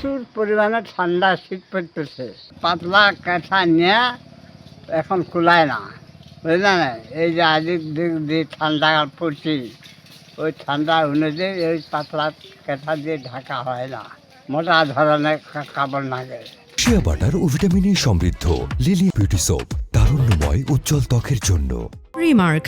প্রচুর পরিমাণে ঠান্ডা শীত পড়তেছে। পাতলা কাঁথা নিয়ে এখন কুলায় না। বুঝলেন না? এই যে আদিক দিক দিয়ে ঠান্ডা পড়ছি ওই ঠান্ডা অনুযায়ী ওই পাতলা কাঁথা দিয়ে ঢাকা হয় না। মোটা ধরনের কাপড় লাগে। শিয়া বাটার ও ভিটামিনে সমৃদ্ধ। লিলি বিউটি সোপ তারুণ্যময় উজ্জ্বল ত্বকের জন্য। রিমার্ক